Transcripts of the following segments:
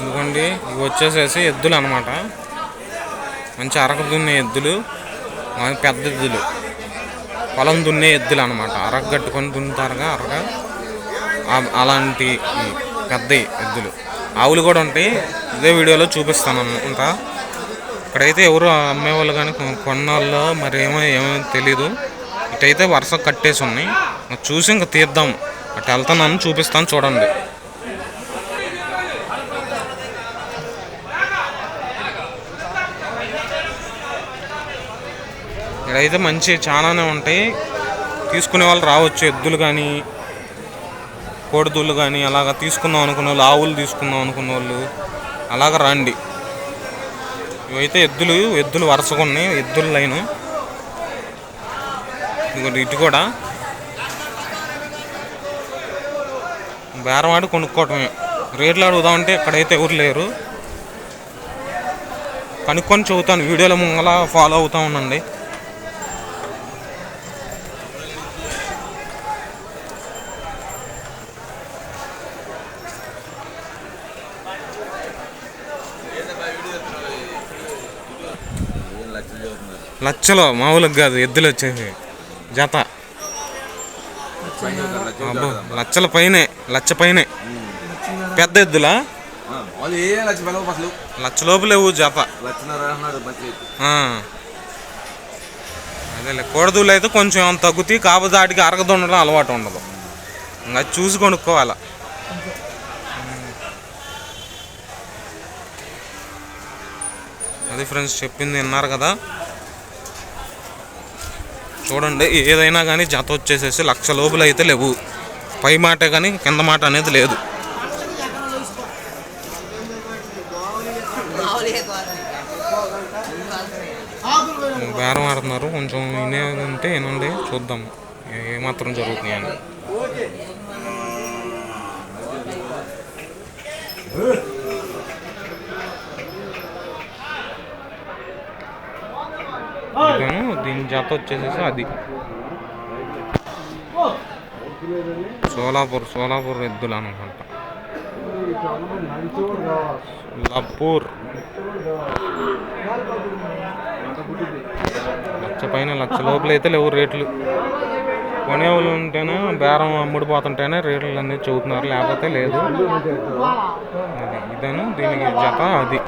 ఇదిగోండి ఇవి వచ్చేసేసి ఎద్దులు అనమాట మంచి అరకు దున్నే ఎద్దులు పెద్ద ఎద్దులు. పొలం దున్నే ఎద్దులు అనమాట అరకు కట్టుకొని దున్నుతారుగా అరక. అలాంటి పెద్ద ఎద్దులు. ఆవులు కూడా ఉంటాయి. ఇదే వీడియోలో చూపిస్తాను అనుకుంటా ఇక్కడైతే ఎవరు అమ్మేవాళ్ళు కానీ కొన్నాళ్ళు మరి ఏమో ఏమో తెలీదు. ఇటైతే వరుస కట్టేసి ఉన్నాయి. చూసి ఇంక తీద్దాం. అటు వెళ్తానని చూపిస్తాను చూడండి. ఇక్కడైతే మంచి చాలానే ఉంటాయి. తీసుకునే వాళ్ళు రావచ్చు. ఎద్దులు కానీ కోడిదూళ్ళు కానీ అలాగ తీసుకుందాం అనుకున్న వాళ్ళు ఆవులు తీసుకుందాం అనుకున్న వాళ్ళు అలాగ రండి. ఇవైతే ఎద్దులు ఎద్దులు వరుసగా ఉన్నాయి. ఎద్దుల లైను. ఇదిగోండి ఇటు కూడా. బేరవాడి కొనుక్కోవటమే. రేట్లు అడుగుదామంటే ఇక్కడైతే ఎవరు లేరు. కనుక్కొని చదువుతాను వీడియోలో ముంగల ఫాలో అవుతా ఉండండి. లచ్చలో మామూలుగా కాదు ఎద్దులు వచ్చేసి. జత. అబ్బో లచ్చల పైనే లచ్చ పైనే. పెద్ద ఎద్దులా? లచ్చ లోపు లేవు జత. అదేలే కోడదూలు అయితే కొంచెం తగ్గుతాయి కాకపోతే వాటికి అరగదుండడం అలవాటు ఉండదు. ఇంకా చూసి కొనుక్కోవాలా. అది ఫ్రెండ్స్ చెప్పింది విన్నారు కదా. చూడండి ఏదైనా కానీ జత వచ్చేసేసి లక్ష లోపల అయితే లేవు. పై మాటే కానీ కింద మాట అనేది లేదు. బేరం ఆడుతున్నారు. కొంచెం వినేదంటే వినండి చూద్దాం. ఏమాత్రం జరుగుతున్నాయి అని. ఇదేమో దీని జత వచ్చేసేసి అది. సోలాపూర్ సోలాపూర్ ఎద్దులు అనుకుంటా. లప్పూర్ లక్ష పైన లక్ష లోపల అయితే లేవు రేట్లు. కొనేవాళ్ళు ఉంటేనే బేరం అమ్ముడిపోతుంటేనే రేట్లు అనేది చెబుతున్నారు లేకపోతే లేదు. అది ఇదను దీనికి జత అది.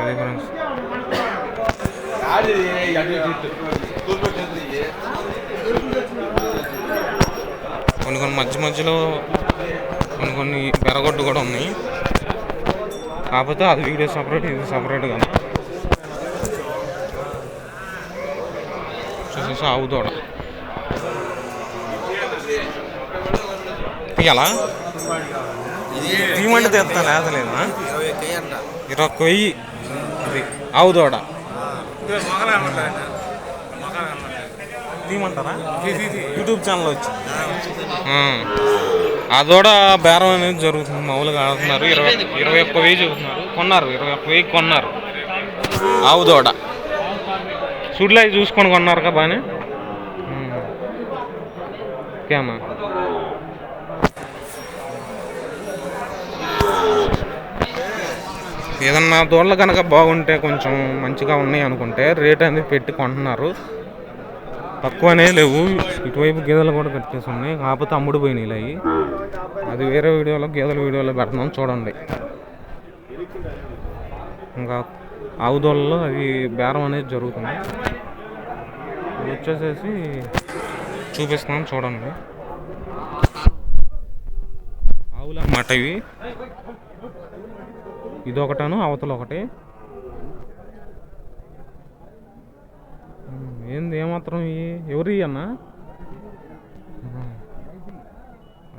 అది ఫ్రెండ్స్ కొన్ని కొన్ని మధ్య మధ్యలో కొన్ని కొన్ని బెరగొడ్డు కూడా ఉన్నాయి. కాకపోతే అది వీడియో సపరేట్ ఇది సపరేట్ కదా చూసేసి ఆవు దూడ. తీయాలా? తీయమంటే తెస్తా లేదలేదా ఇరవై కొయ్యి ఆవు దూడ. తీయమంటారా? యూట్యూబ్ ఛానల్ వచ్చి ఆ. ఆ దూడ బేరం అనేది జరుగుతుంది. మామూలుగా ఆడుతున్నారు. ఇరవై ఇరవై ఒక్క వెయ్యి చెబుతున్నారు కొన్నారు. ఇరవై ఒక్క వెయ్యి కొన్నారు. ఆవు దూడ. సుడ్లు అవి చూసుకొని కొన్నారు కదా బాగానే ఉమ్. ఓకేనా ఏదన్నా దూడలు కనుక బాగుంటే కొంచెం మంచిగా ఉన్నాయి అనుకుంటే రేట్ అనేది పెట్టి కొంటున్నారు. తక్కువనే లేవు. ఇటువైపు గేదెలు కూడా కట్టేసి ఉన్నాయి. కాకపోతే అమ్ముడు పోయినాయి అవి అది వేరే వీడియోలో గేదెల వీడియోలో పెడతాం చూడండి. ఇంకా ఆవు దూడల్లో అవి బేరం అనేది జరుగుతుంది. ఇవి వచ్చేసేసి చూపిస్తున్నాం చూడండి. ఆవులు అన్నమాట ఇవి. ఇది ఒకటను అవతల ఒకటి. ఏంది ఏమాత్రం ఇవి అన్న?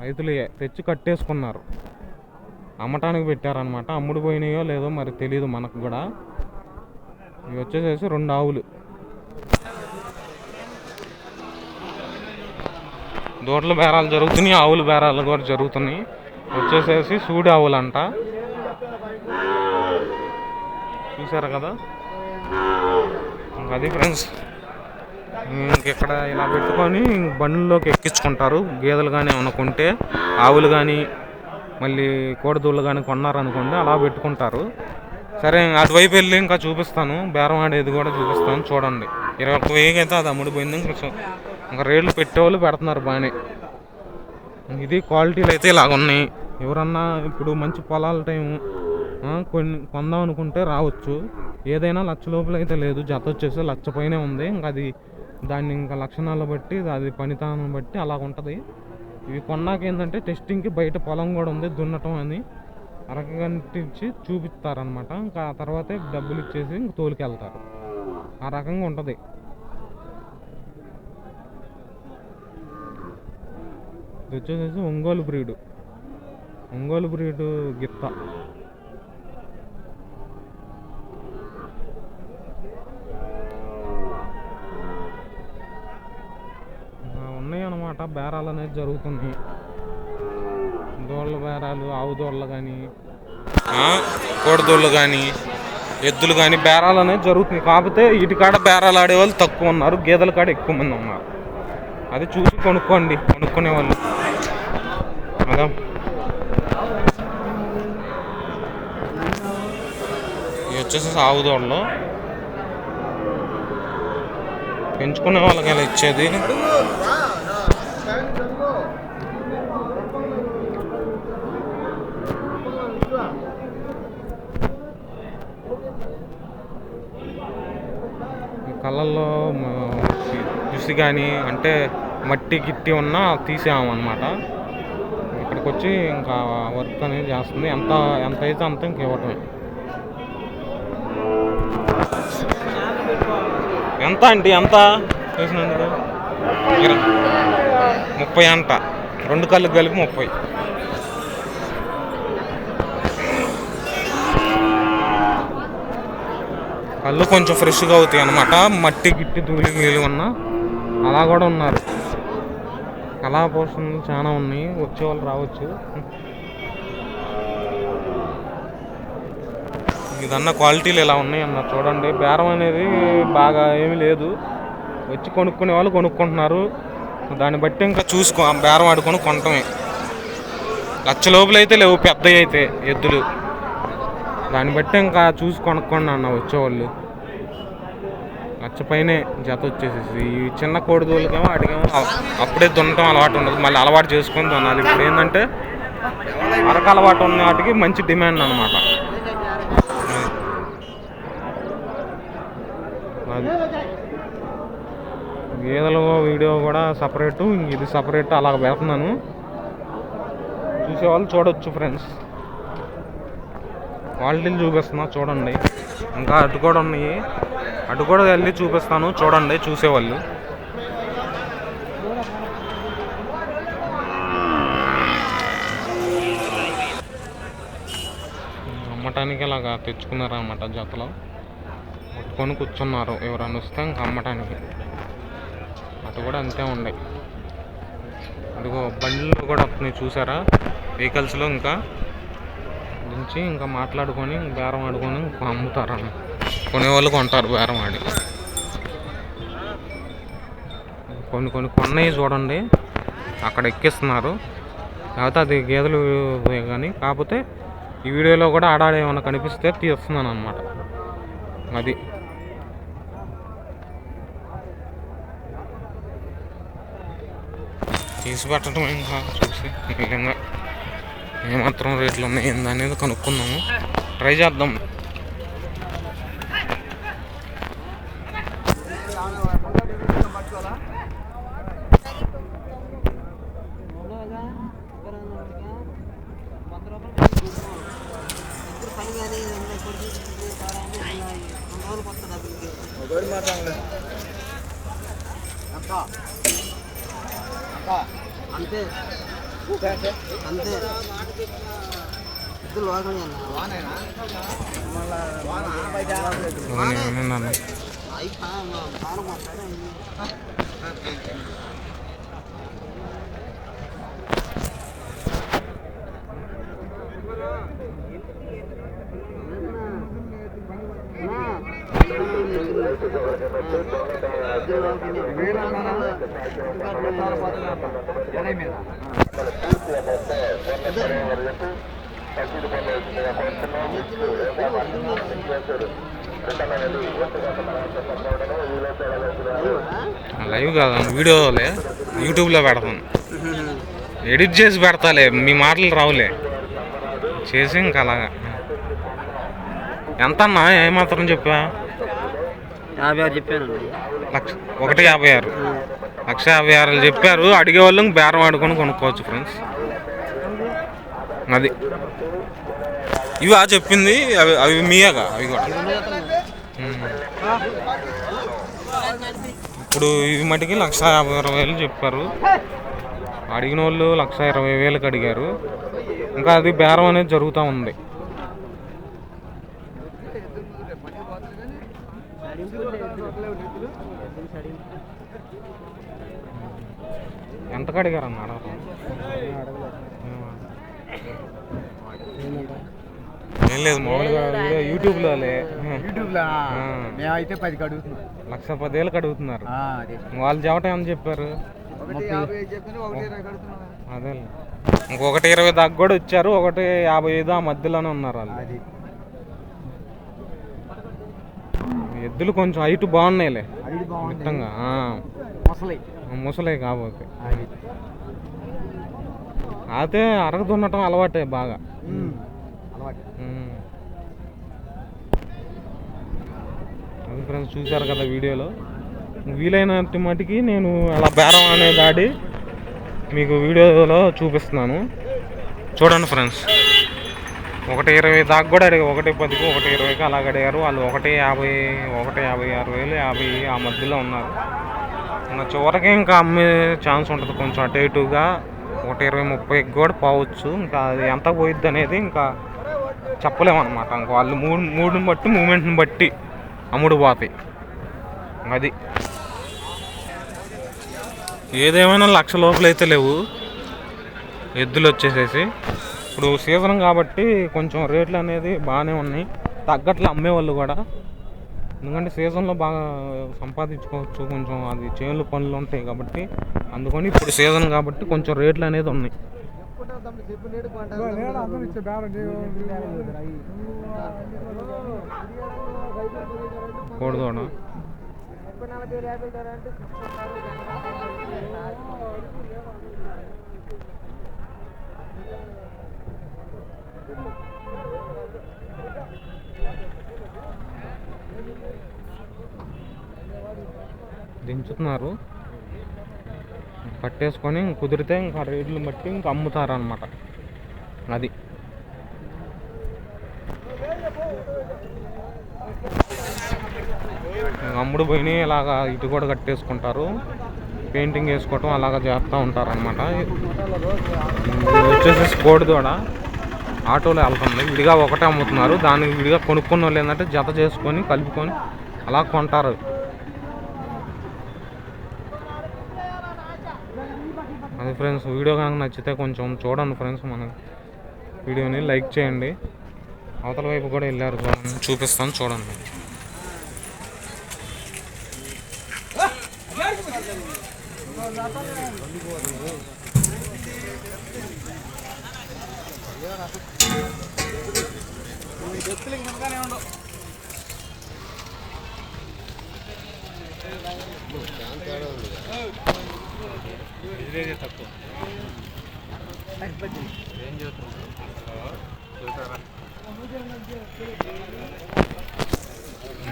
రైతులు తెచ్చి కట్టేసుకున్నారు. అమ్మటానికి పెట్టారనమాట అమ్ముడు పోయినాయో లేదో మరి తెలియదు మనకు కూడా. ఇవి వచ్చేసేసి రెండు ఆవులు. దూడల బేరాలు జరుగుతున్నాయి ఆవుల బేరాలు కూడా జరుగుతున్నాయి. వచ్చేసేసి సూడి ఆవులంట. చూసారు కదా? అది ఫ్రెండ్స్. ఇంకెక్కడ ఇలా పెట్టుకొని బండ్లలోకి ఎక్కించుకుంటారు. గేదెలు కానీ ఏమైనా కొంటే ఆవులు కానీ మళ్ళీ కోడదూళ్ళు కానీ కొన్నారనుకోండి అలా పెట్టుకుంటారు. సరే అటువైపు వెళ్ళి ఇంకా చూపిస్తాను. బేరం ఆడేది కూడా చూపిస్తాను. చూడండి. ఇరవై ఒక్క వెయ్యికి అయితే అది అమ్ముడిపోయింది. ఇంకా ఇంకా రేట్లు పెట్టేవాళ్ళు పెడుతున్నారు బాగానే. ఇది క్వాలిటీలు అయితే ఇలాగ ఉన్నాయి ఎవరన్నా ఇప్పుడు మంచి పొలాల టైం కొన్ని కొందాం అనుకుంటే రావచ్చు. ఏదైనా లక్ష లోపల అయితే లేదు. జత వచ్చేసి లక్ష పైనే ఉంది. ఇంకా అది దాన్ని ఇంకా లక్షణాలు బట్టి అది పనితనం బట్టి అలా ఉంటుంది ఇవి కొన్నాక ఏంటంటే టెస్టింగ్కి బయట పొలం కూడా ఉంది. దున్నటం అని అరగంటించి చూపిస్తారనమాట ఇంకా ఆ తర్వాతే డబ్బులు ఇచ్చేసి ఇంక తోలుకెళ్తారు. ఆ రకంగా ఉంటుంది. ఇది వచ్చేసేసి ఒంగోలు బ్రీడు. ఒంగోలు బ్రీడు గిత్త. ఉన్నాయి బేరాలు అనేది జరుగుతున్నాయి. దోళ్ళ బేరాలు ఆవు దోళ్ళ కానీ కోడిదోళ్ళు కానీ ఎద్దులు కానీ బేరాలు అనేది జరుగుతున్నాయి. కాకపోతే ఇటు కాడ బేరాలు ఆడేవాళ్ళు తక్కువ ఉన్నారు. గేదెల కాడ ఎక్కువ మంది ఉన్నారు. అది చూసి కొనుక్కోండి. కొనుక్కునే వాళ్ళు. అదా ఇవి వచ్చేసి ఆవు దోళ్ళు పెంచుకునే వాళ్ళకి ఇలా ఇచ్చేది. కళ్ళల్లో జుసి కానీ అంటే మట్టి గిట్టి ఉన్నా తీసామన్నమాట ఇక్కడికి వచ్చి ఇంకా వర్క్ అనేది చేస్తుంది. ఎంత ఎంత అయితే అంత ఇంక ఇవ్వటమే. ఎంత అండి? ఎంత చేసినందుకు? ముప్పై అంట. రెండు కళ్ళు కలిపి ముప్పై. కళ్ళు కొంచెం ఫ్రెష్గా అవుతాయి అనమాట మట్టి గిట్టి ధూళి నీళ్ళు ఉన్న అలా కూడా ఉన్నారు. కళా పోషణలు చాలా ఉన్నాయి. వచ్చే వాళ్ళు రావచ్చు. ఇదన్న క్వాలిటీలు ఇలా ఉన్నాయి అన్న చూడండి. బేరం అనేది బాగా ఏమీ లేదు. వచ్చి కొనుక్కునే వాళ్ళు కొనుక్కుంటున్నారు. దాన్ని బట్టి ఇంకా చూసుకో బేరం ఆడుకొని కొనటమే లక్ష లోపలైతే అయితే లేవు పెద్దవి అయితే ఎద్దులు. దాన్ని బట్టి ఇంకా చూసి కొనుక్కోండి అన్న వచ్చేవాళ్ళు మచ్చపైనే జత వచ్చేసేసి. ఈ చిన్న కోడిదోళ్ళకేమో వాటికేమో అప్పుడే దున్నటం అలవాటు ఉండదు. మళ్ళీ అలవాటు చేసుకొని దున్నాలి. ఇప్పుడు ఏంటంటే అరక అలవాటు ఉన్న వాటికి మంచి డిమాండ్ అనమాట అది. గేదెల వీడియో కూడా సపరేటు. ఇది సపరేట్ అలా పెడుతున్నాను. చూసేవాళ్ళు చూడొచ్చు ఫ్రెండ్స్. క్వాలిటీలు చూపిస్తున్నా చూడండి. ఇంకా అటు కూడా ఉన్నాయి. అటు కూడా వెళ్ళి చూపిస్తాను. చూడండి చూసేవాళ్ళు. అమ్మటానికి ఇలాగా తెచ్చుకున్నారు అన్నమాట జతలో పట్టుకొని కూర్చున్నారు. ఎవరన్నా వస్తే ఇంకా అమ్మటానికి. అటు కూడా అంతే ఉండే. అదిగో బండ్లు కూడా వస్తున్నాయి చూసారా? వెహికల్స్లో ఇంకా. నుంచి ఇంకా మాట్లాడుకొని బేరం ఆడుకొని ఇంకా కొనేవాళ్ళు కొంటారు బేరం ఆడి. కొన్ని కొన్ని కొన్నవి చూడండి. అక్కడ ఎక్కిస్తున్నారు. లేకపోతే అది గేదెలు కానీ కాకపోతే ఈ వీడియోలో కూడా ఆడాడ ఏమైనా కనిపిస్తే తీస్తున్నాను అనమాట అది. తీసి పెట్టడం ఇంకా చూసి నిజంగా ఏమాత్రం రేట్లు ఉన్నాయి ఏంది అనేది కనుక్కుందాము. ట్రై చేద్దాం. అంతే. అంతే. ఇద్దరు లోకల్ ఏమన్నా అవి పానం లైవ్ కాదు వీడియోలే యూట్యూబ్లో పెడతాను. ఎడిట్ చేసి పెడతాలే మీ మాటలు రావులే. చేసి ఇంకా అలాగా. ఎంత అన్నా ఏమాత్రం చెప్పా? యాభై ఆరు లక్ష ఒకటి యాభై ఆరు. లక్ష యాభై ఆరు చెప్పారు. అడిగే వాళ్ళు బేరం ఆడుకొని కొనుక్కోవచ్చు ఫ్రెండ్స్. అది. ఇవి ఆ చెప్పింది అవి అవి మీయేగా అవి కూడా. ఇప్పుడు ఇవి మటుకి లక్ష యాభై అరవై వేలు చెప్పారు. అడిగిన వాళ్ళు లక్ష ఇరవై వేలకు అడిగారు. ఇంకా అది బేరం అనేది జరుగుతూ ఉంది. ఎంతకు అడిగారు అన్న అడగటం ఏం లేదు మామూలుగా యూట్యూబ్లో యూట్యూబ్లో ఆ. మేమైతే పదికి అడుగుతున్నాం లక్ష పదేళ్ళకి అడుగుతున్నారు. వాళ్ళు చెప్పటం ఏమని చెప్పారు? అదే ఇంకొకటి ఇరవై దాకా కూడా వచ్చారు ఒకటి యాభై ఐదు ఆ మధ్యలోనే ఉన్నారు వాళ్ళు. ఎద్దులు కొంచెం హైట్ బాగున్నాయిలే. ఆ. ముసలి కాబోతే. అయితే అరగ దున్నటం అలవాటే. బాగా. అది ఫ్రెండ్స్ చూశారు కదా వీడియోలో. వీలైనంత మటుకి నేను అలా బేరం అనేది ఆడి మీకు వీడియోలో చూపిస్తున్నాను. చూడండి ఫ్రెండ్స్. ఒకటి ఇరవై దాకా కూడా అడిగి ఒకటి పదికి ఒకటి ఇరవైకి అలాగ అడిగారు. వాళ్ళు ఒకటి యాభై ఒకటి యాభై ఆరు వేలు యాభై ఆ మధ్యలో ఉన్నారు. ఇంకా చివరికి ఇంకా అమ్మే ఛాన్స్ ఉంటుంది కొంచెం అటు ఇటుగా. ఒకటి ఇరవై ముప్పైకి కూడా పోవచ్చు. ఇంకా అది ఎంత పోయిద్ది అనేది ఇంకా చెప్పలేము అనమాట ఇంకా వాళ్ళు మూడు మూడుని బట్టి మూమెంట్ని బట్టి అమ్ముడు పోతాయి. అది. ఏదేమైనా లక్ష లోపలైతే లేవు. ఎద్దులు వచ్చేసేసి. ఇప్పుడు సీజన్ కాబట్టి కొంచెం రేట్లు అనేది బాగానే ఉన్నాయి. తగ్గట్లు అమ్మేవాళ్ళు కూడా. ఎందుకంటే సీజన్లో బాగా సంపాదించుకోవచ్చు కొంచెం అది చేనులు పనులు ఉంటాయి కాబట్టి అందుకని ఇప్పుడు సీజన్ కాబట్టి కొంచెం రేట్లు అనేది ఉన్నాయి. కోడిదోడ. దించుతున్నారు. పట్టేసుకొని కుదిరితే ఇంకా రేట్లు బట్టి ఇంకా అమ్ముతారు అనమాట అది అమ్ముడు పోయినాయి ఇలాగా ఇటు కూడా కట్టేసుకుంటారు. పెయింటింగ్ వేసుకోవటం అలాగా చేస్తూ ఉంటారు అనమాట వచ్చేసి కోడిదోడ ఆటోలో వెళ్తుంది. విడిగా ఒకటే అమ్ముతున్నారు. దానికి విడిగా కొనుక్కున్న వాళ్ళు ఏంటంటే జత చేసుకొని కలుపుకొని అలా కొంటారు. ఫ్రెండ్స్ వీడియో కనుక నచ్చితే కొంచెం చూడండి ఫ్రెండ్స్ మన వీడియోని లైక్ చేయండి. అవతల వైపు కూడా వెళ్ళారు చూడండి. చూపిస్తాను చూడండి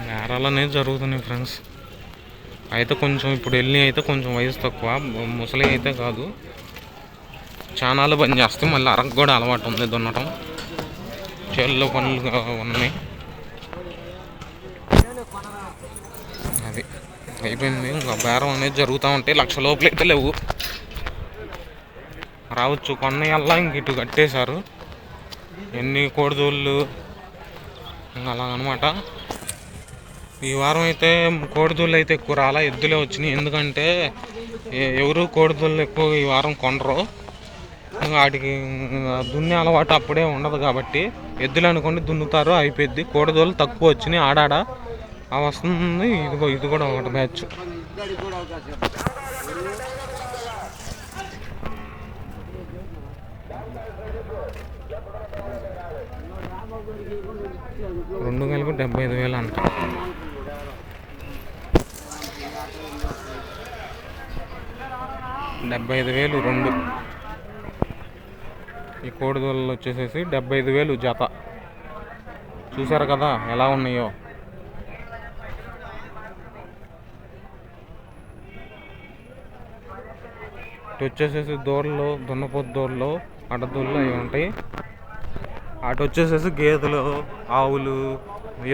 నేరాలు అనేది జరుగుతున్నాయి ఫ్రెండ్స్. అయితే కొంచెం ఇప్పుడు వెళ్ళి అయితే కొంచెం వయసు తక్కువ. ముసలి అయితే కాదు. చానాలు పని చేస్తే మళ్ళీ అరకు కూడా అలవాటు ఉంది దున్నటం. చేల్లో పనులుగా ఉన్నాయి. అది అయిపోయింది. ఇంకా బేరం అనేది జరుగుతూ ఉంటాయి లక్ష లోపలైతే లేవు. రావచ్చు. కొన్నయల్లా ఇంక ఇటు కట్టేశారు. ఎన్ని కోడిదోళ్ళు ఇంకా అలాగనమాట. ఈ వారం అయితే కోడిదూళ్ళు అయితే ఎక్కువ రాలా ఎద్దులే వచ్చినాయి. ఎందుకంటే ఎవరు కోడిదూళ్ళు ఎక్కువ ఈ వారం కొనరు ఇంకా వాటికి దున్నే అలవాటు అప్పుడే ఉండదు కాబట్టి ఎద్దులు అనుకోండి దున్నుతారు అయిపోయింది కోడిదోళ్ళు తక్కువ వచ్చినాయి ఆడాడ వస్తుంది. ఇదిగో ఇది కూడా ఒకటి మ్యాచ్ రెండు కలిపి డెబ్బై ఐదు వేలు అంట. డెబ్బై ఐదు వేలు రెండు. ఈ కోడిదూడలు వచ్చేసేసి డెబ్బై ఐదు వేలు జత. చూసారు కదా ఎలా ఉన్నాయో? ఇటు వచ్చేసేసి దూడలు దున్నపోతు దూడలు అడ్డదూళ్ళు అవి ఉంటాయి. అటు వచ్చేసేసి గేదెలు ఆవులు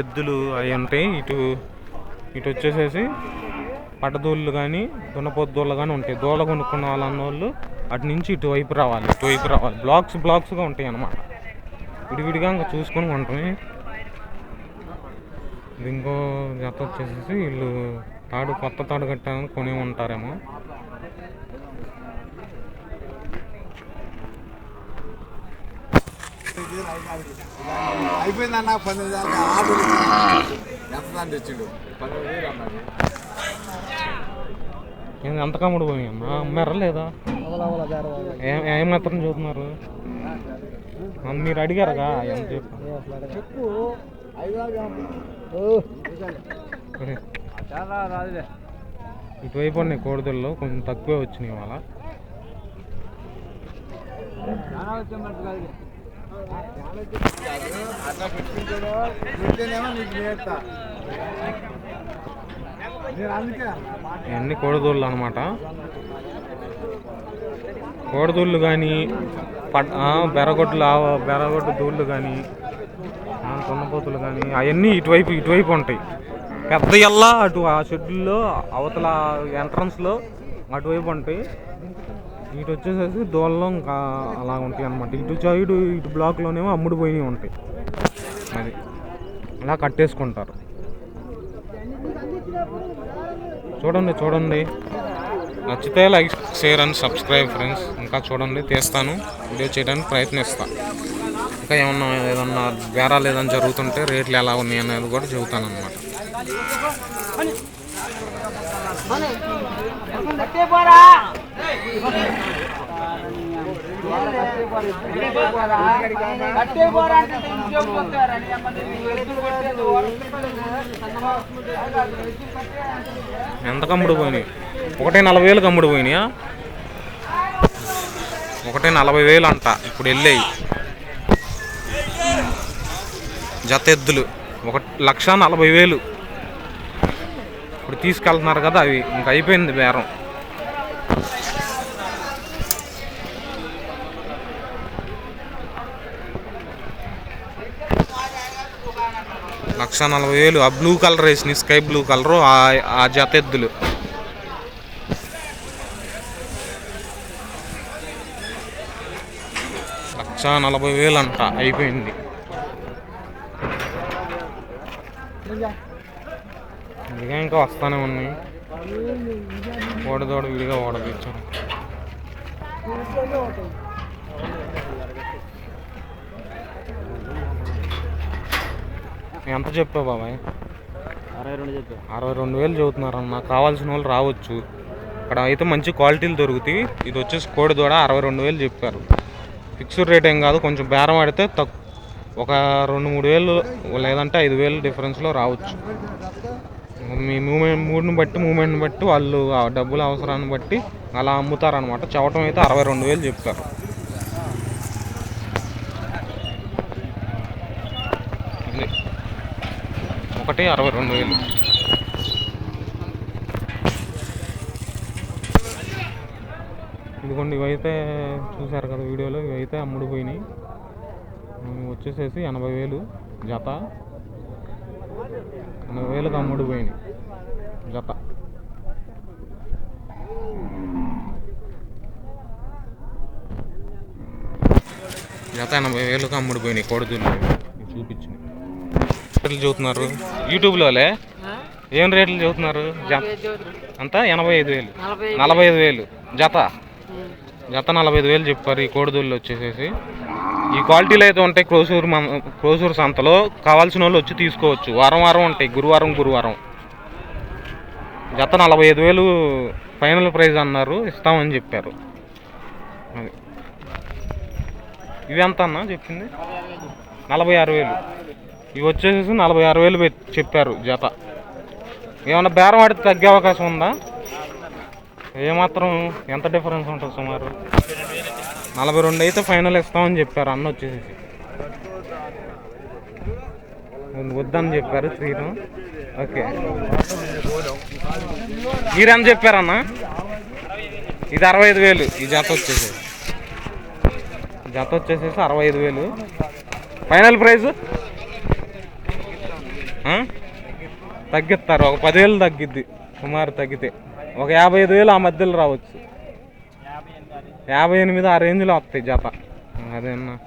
ఎద్దులు అవి ఉంటాయి. ఇటు ఇటు వచ్చేసేసి పట్టదూళ్ళు కానీ దున్నపోతు కానీ ఉంటాయి. దూళ్ళ కొనుక్కున్న వాళ్ళు అటు నుంచి ఇటువైపు రావాలి ఇటువైపు రావాలి. బ్లాక్స్ బ్లాక్స్గా ఉంటాయి అన్నమాట. విడివిడిగా ఇంకా చూసుకొని ఉంటాయి ఇంకో జత వచ్చేసేసి వీళ్ళు తాడు కొత్త తాడు కట్టాలని కొని ఉంటారేమో. అయిపోయిందన్న పంతొమ్మిది ఎంత దాన్ని తెచ్చిండు? పంతొమ్మిది వేలు అన్నాడు. ఏంది ఎంత కమ్ముడు పోయి అమ్మా? అమ్మారా లేదా? ఏం ఏం మాత్రం చూస్తున్నారు? మీరు అడిగారుగా ఎంత చెప్పు. ఇటువైపు ఉన్నాయి కోడిదల్లో కొంచెం తక్కువే వచ్చినాయి ఇవాళ. కాదు అట్లా పెట్టుకుంటాడు నీకు నేర్తా ఇవన్నీ కోడిదూళ్ళు అనమాట కోడిదూళ్ళు కానీ పట్ బెరగొడ్లు బెరగొడ్డు దూళ్ళు కానీ తున్నపోతులు కానీ అవన్నీ ఇటువైపు ఇటువైపు ఉంటాయి. పెద్ద ఎల్లా అటు ఆ షెడ్యూల్లో అవతల ఎంట్రన్స్లో అటువైపు ఉంటాయి. ఇటు వచ్చేసేసి దూళ్ళలో ఇంకా అలా ఉంటాయి అనమాట ఇటు సైడు ఇటు బ్లాక్లోనేమో అమ్ముడు పోయినవి ఉంటాయి అది అలా కట్టేసుకుంటారు చూడండి చూడండి నచ్చితే like share and subscribe friends ఇంకా చూడండి తీస్తాను వీడియో చేయడానికి ప్రయత్నిస్తాను ఇంకా ఏమన్నా ఏదన్నా బేరాలు ఏదైనా జరుగుతుంటే రేట్లు ఎలా ఉన్నాయి అనేది కూడా చెబుతాను అనమాట ఎంత కమ్ముడు పోయినాయి? ఒకటే నలభై వేలు కమ్ముడు పోయినాయా? ఒకటే నలభై వేలు అంట ఇప్పుడు వెళ్ళాయి. జత ఎద్దులు ఒక లక్ష నలభై వేలు. ఇప్పుడు తీసుకెళ్తున్నారు కదా అవి. ఇంక అయిపోయింది బేరం. లక్ష నలభై వేలు. ఆ బ్లూ కలర్ వేసినాయి స్కై బ్లూ కలరు ఆ జత ఎద్దులు. లక్ష నలభై వేలు అంట అయిపోయింది. ఇంకా ఇంకా వస్తానే ఉన్నాయి. ఓడదోడ విడిగా ఓడదీచ్చాం ఎంత చెప్పావు బాబాయ్? అరవై రెండు చెప్పా. అరవై రెండు వేలు చెబుతున్నారు అన్న కావాల్సిన వాళ్ళు రావచ్చు. ఇక్కడ అయితే మంచి క్వాలిటీలు దొరుకుతాయి. ఇది వచ్చేసి కోడి దూడ అరవై రెండు వేలు చెప్పారు. ఫిక్స్డ్ రేట్ ఏం కాదు కొంచెం బేరం ఆడితే తక్కు ఒక రెండు మూడు వేలు లేదంటే ఐదు వేలు డిఫరెన్స్లో రావచ్చు. మీ మూమెంట్ మూడ్ని బట్టి మూమెంట్ని బట్టి వాళ్ళు డబ్బుల అవసరాన్ని బట్టి అలా అమ్ముతారనమాట చవటం అయితే అరవై రెండు వేలు చెప్తారు ఒకటి అరవై రెండు వేలు. ఇదిగోండి ఇవైతే చూశారు కదా వీడియోలో ఇవైతే అమ్ముడు పోయినాయి. వచ్చేసేసి ఎనభై వేలు జత. ఎనభై వేలకు అమ్ముడు పోయినాయి. జత. జత ఎనభై వేలకు అమ్ముడు పోయినాయి కోడిదూళ్ళు చూపించింది రేట్లు చెబుతున్నారు యూట్యూబ్లోలే? ఏం రేట్లు చెబుతున్నారు జత? అంతా ఎనభై ఐదు వేలు. నలభై ఐదు వేలు. జత? జత నలభై ఐదు వేలు చెప్పారు ఈ కోడిదూళ్ళు వచ్చేసేసి. ఈ క్వాలిటీలు అయితే ఉంటాయి క్రోసూరు మన క్రోసూరు సంతలో. కావాల్సిన వాళ్ళు వచ్చి తీసుకోవచ్చు. వారం వారం ఉంటాయి. గురువారం గురువారం. జత నలభై ఐదు వేలు ఫైనల్ ప్రైజ్ అన్నారు. ఇస్తామని చెప్పారు. అది ఇవి ఎంత అన్న చెప్పింది? నలభై ఆరు వేలు. ఇవి వచ్చేసి నలభై ఆరు వేలు చెప్పారు జత. ఏమన్నా బేరం ఆడితే తగ్గే అవకాశం ఉందా? ఏమాత్రం ఎంత డిఫరెన్స్ ఉంటుంది సుమారు? నలభై రెండు అయితే ఫైనల్ ఇస్తామని చెప్పారు అన్న వచ్చేసేసి. వద్దని చెప్పారు శ్రీను. ఓకే. మీరెంత చెప్పారన్న? ఇది అరవై ఐదు వేలు ఈ జత వచ్చేసి జత వచ్చేసేసి అరవై ఐదు వేలు. ఫైనల్ ప్రైస్ తగ్గిస్తారు. ఒక పదివేలు తగ్గిద్ది. సుమారు తగ్గితే. ఒక యాభై ఐదు వేలు ఆ మధ్యలో రావచ్చు. యాభై ఎనిమిది ఆ రేంజ్లో వస్తాయి జత. అదేనా?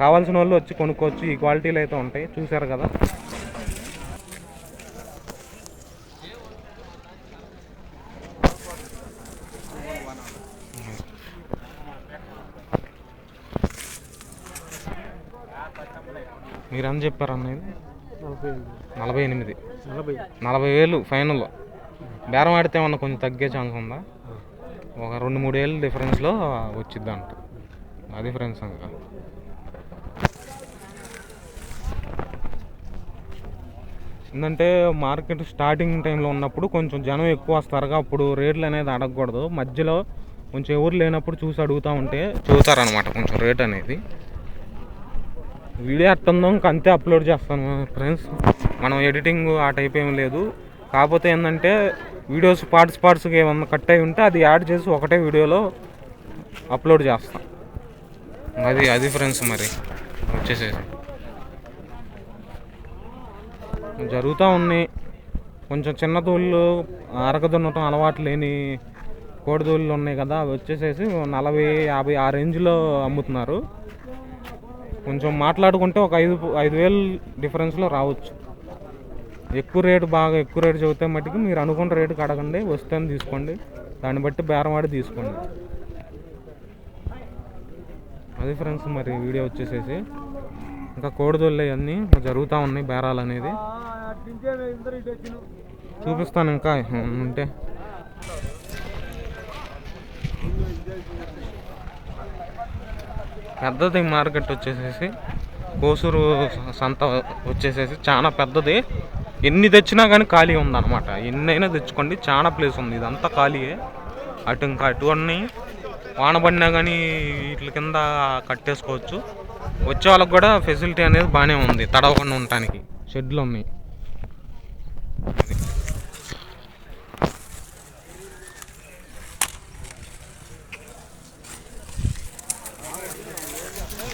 కావాల్సిన వాళ్ళు వచ్చి కొనుక్కోవచ్చు. ఈ క్వాలిటీలు అయితే ఉంటాయి. చూసారు కదా? మీరు అని చెప్పారు అన్నది నలభై ఎనిమిది. నలభై నలభై. వేలు ఫైనల్. బేరం ఆడితే ఏమన్నా కొంచెం తగ్గే ఛాన్స్ ఉందా? ఒక రెండు మూడు వేలు డిఫరెన్స్లో వచ్చిద్ది అంట అది ఫ్రెండ్స్ ఇంకా ఏంటంటే మార్కెట్ స్టార్టింగ్ టైంలో ఉన్నప్పుడు కొంచెం జనం ఎక్కువ వస్తారుగా అప్పుడు రేట్లు అనేది అడగకూడదు. మధ్యలో కొంచెం ఎవరు లేనప్పుడు చూసి అడుగుతూ ఉంటే చూస్తారనమాట కొంచెం రేట్ అనేది. వీడియో ఎట్టుందో అంతే అప్లోడ్ చేస్తాను ఫ్రెండ్స్ మనం ఎడిటింగ్ ఆ టైప్ ఏం లేదు. కాకపోతే ఏంటంటే వీడియోస్ పార్ట్స్ పార్ట్స్గా ఏమన్నా కట్ అయి ఉంటే అది యాడ్ చేసి ఒకటే వీడియోలో అప్లోడ్ చేస్తాం. అది అది ఫ్రెండ్స్ మరి. వచ్చేసేసి. జరుగుతూ ఉన్నాయి. కొంచెం చిన్న తోళ్ళు అరగదున్నటం అలవాటు లేని కోడిదోళ్ళు ఉన్నాయి కదా అవి వచ్చేసేసి నలభై యాభై ఆ రేంజ్లో అమ్ముతున్నారు. కొంచెం మాట్లాడుకుంటే ఒక ఐదు ఐదు వేలు డిఫరెన్స్లో రావచ్చు. ఎక్కువ రేటు బాగా ఎక్కువ రేటు చెబితే మట్టుకు మీరు అనుకున్న రేటు కడగండి వస్తే తీసుకోండి. దాన్ని బట్టి బేరం ఆడి తీసుకోండి. అది ఫ్రెండ్స్ మరి వీడియో వచ్చేసేసి. ఇంకా కోడిదొల్లు అన్నీ జరుగుతూ ఉన్నాయి బేరాలు అనేది. చూపిస్తాను ఇంకా ఉంటే. పెద్దది మార్కెట్ వచ్చేసేసి కోసూరు సంత వచ్చేసేసి చాలా పెద్దది. ఎన్ని తెచ్చినా కానీ ఖాళీ ఉందన్నమాట. ఎన్నైనా తెచ్చుకోండి చాలా ప్లేస్ ఉంది. ఇదంతా ఖాళీయే. అటు ఇంకా అటు అన్నీ వానబడినా కానీ వీటి కింద కట్టేసుకోవచ్చు. వచ్చే వాళ్ళకి కూడా ఫెసిలిటీ అనేది బాగానే ఉంది తడవకుండా ఉండటానికి. షెడ్లు ఉన్నాయి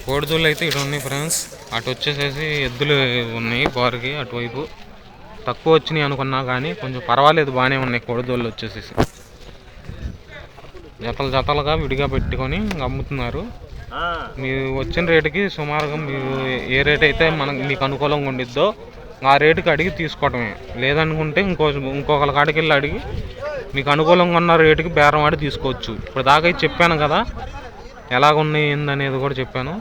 కోడిదూళ్ళు అయితే ఇటు ఉన్నాయి ఫ్రెండ్స్ అటు వచ్చేసేసి ఎద్దులు ఉన్నాయి బారుకి అటువైపు. తక్కువ వచ్చినాయి అనుకున్నా కానీ కొంచెం పర్వాలేదు బాగానే ఉన్నాయి కోడిదూళ్ళు వచ్చేసేసి. జతలు జతలుగా విడిగా పెట్టుకొని అమ్ముతున్నారు. మీరు వచ్చిన రేటుకి సుమారుగా మీరు ఏ రేట్ అయితే మనకు మీకు అనుకూలంగా ఉండిద్దో ఆ రేటుకి అడిగి తీసుకోవటమే. లేదనుకుంటే ఇంకో ఇంకొకరి కాడికి వెళ్ళి అడిగి మీకు అనుకూలంగా ఉన్న రేటుకి బేరం ఆడి తీసుకోవచ్చు. ఇప్పుడు దాకా అయితే చెప్పాను కదా ఎలాగున్నాయి ఏందనేది కూడా చెప్పాను.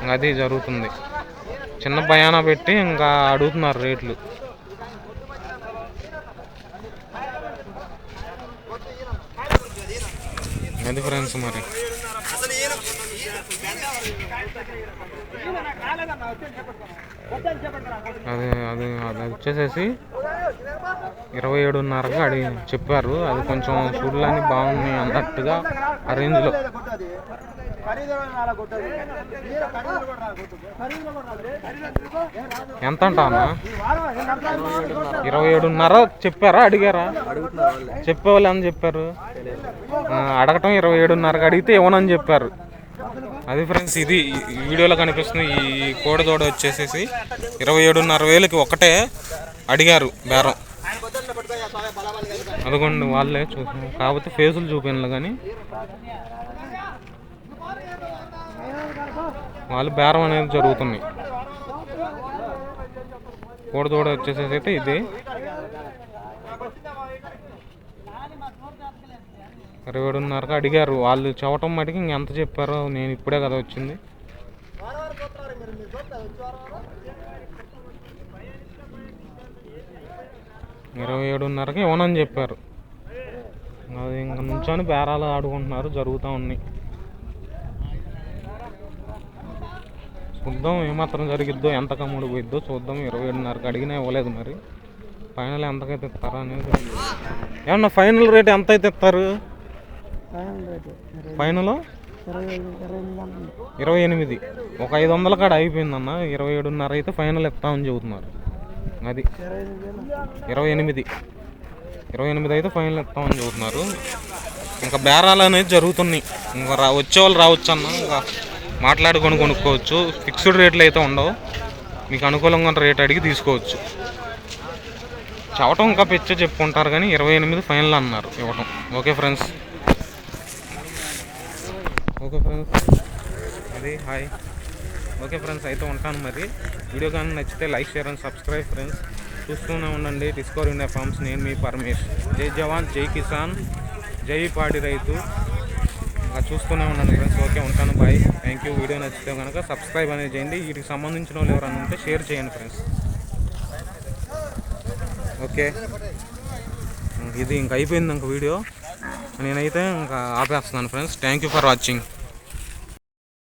ఇంకా అది జరుగుతుంది. చిన్న భయాన పెట్టి ఇంకా అడుగుతున్నారు రేట్లు. అది ఫ్రెండ్స్ మరి? అది అది అది వచ్చేసేసి ఇరవై ఏడున్నరగా అడిగి చెప్పారు. అది కొంచెం చూడడానికి బాగుంది అన్నట్టుగా ఆ రేంజ్లో. ఎంత అంటానా అన్న ఇరవై ఏడున్నర చెప్పారా? అడిగారా? చెప్పేవాళ్ళు అని చెప్పారు? అడగటం ఇరవై ఏడున్నరకు అడిగితే ఇవ్వనని చెప్పారు. అది ఫ్రెండ్స్ ఇది ఈ వీడియోలో కనిపిస్తుంది. ఈ కోడదోడ వచ్చేసేసి ఇరవై ఏడున్నర వేలకి ఒకటే అడిగారు బేరం. అదిగోండి వాళ్ళే చూసాను కాకపోతే ఫేసులు చూపినలు కానీ వాళ్ళు బేరం అనేది జరుగుతుంది కోడదోడ వచ్చేసేసి అయితే ఇది. ఇరవై ఏడున్నరకు అడిగారు. వాళ్ళు చెప్పటం మటుకు ఇంకెంత చెప్పారో నేను ఇప్పుడే కదా వచ్చింది. ఇరవై ఏడున్నరకి ఇవ్వనని చెప్పారు. అది ఇంక నుంచొని బేరాలు ఆడుకుంటున్నారు జరుగుతూ ఉన్నాయి. చూద్దాం ఏమాత్రం జరిగిద్దో ఎంత కమ్ముడు పోయిద్దో చూద్దాం. ఇరవై ఏడున్నరకు అడిగినా ఇవ్వలేదు మరి. ఫైనల్ ఎంతకైతే ఇస్తారా అనేది ఏమన్నా ఫైనల్ రేట్ ఎంత అయితే ఇస్తారు? ఫైనల్? ఇరవై ఎనిమిది ఒక ఐదు వందల కాడ అయిపోయిందన్న. ఇరవై ఏడున్నర అయితే ఫైనల్ ఇస్తామని చెబుతున్నారు. అది. ఇరవై ఎనిమిది ఇరవై ఎనిమిది. అయితే ఫైనల్ ఇస్తామని చెబుతున్నారు. ఇంకా బేరాలు అనేది జరుగుతున్నాయి. ఇంకా రా వచ్చే వాళ్ళు రావచ్చు అన్న ఇంకా మాట్లాడుకొని కొనుక్కోవచ్చు. ఫిక్స్డ్ రేట్లు అయితే ఉండవు. మీకు అనుకూలంగా ఉన్న రేట్ అడిగి తీసుకోవచ్చు. చవటం ఇంకా పెచ్చ చెప్పుకుంటారు కానీ ఇరవై ఎనిమిది ఫైనల్ అన్నారు ఇవ్వటం. Okay friends. Okay friends. అది హాయ్. ఓకే ఫ్రెండ్స్ అయితే ఉంటాను మరి. వీడియో కానీ నచ్చితే like share and subscribe friends. చూస్తూనే ఉండండి. డిస్కవర్ ఇండియా ఫార్మ్స్ నేను మీ పరమేష్ జై జవాన్ జై కిసాన్ జై పాడి రైతు. ఇంకా చూస్తూనే ఉండండి ఫ్రెండ్స్. ఓకే ఉంటాను. బాయ్ థ్యాంక్ యూ వీడియో నచ్చితే కనుక సబ్స్క్రైబ్ అనేది చేయండి. వీటికి సంబంధించిన వాళ్ళు ఎవరైనా ఉంటే షేర్ చేయండి ఫ్రెండ్స్. ఓకే. ఇది ఇంక అయిపోయింది ఇంక వీడియో. నేనైతే ఇంకా ఆపేస్తున్నాను friends. Thank you for watching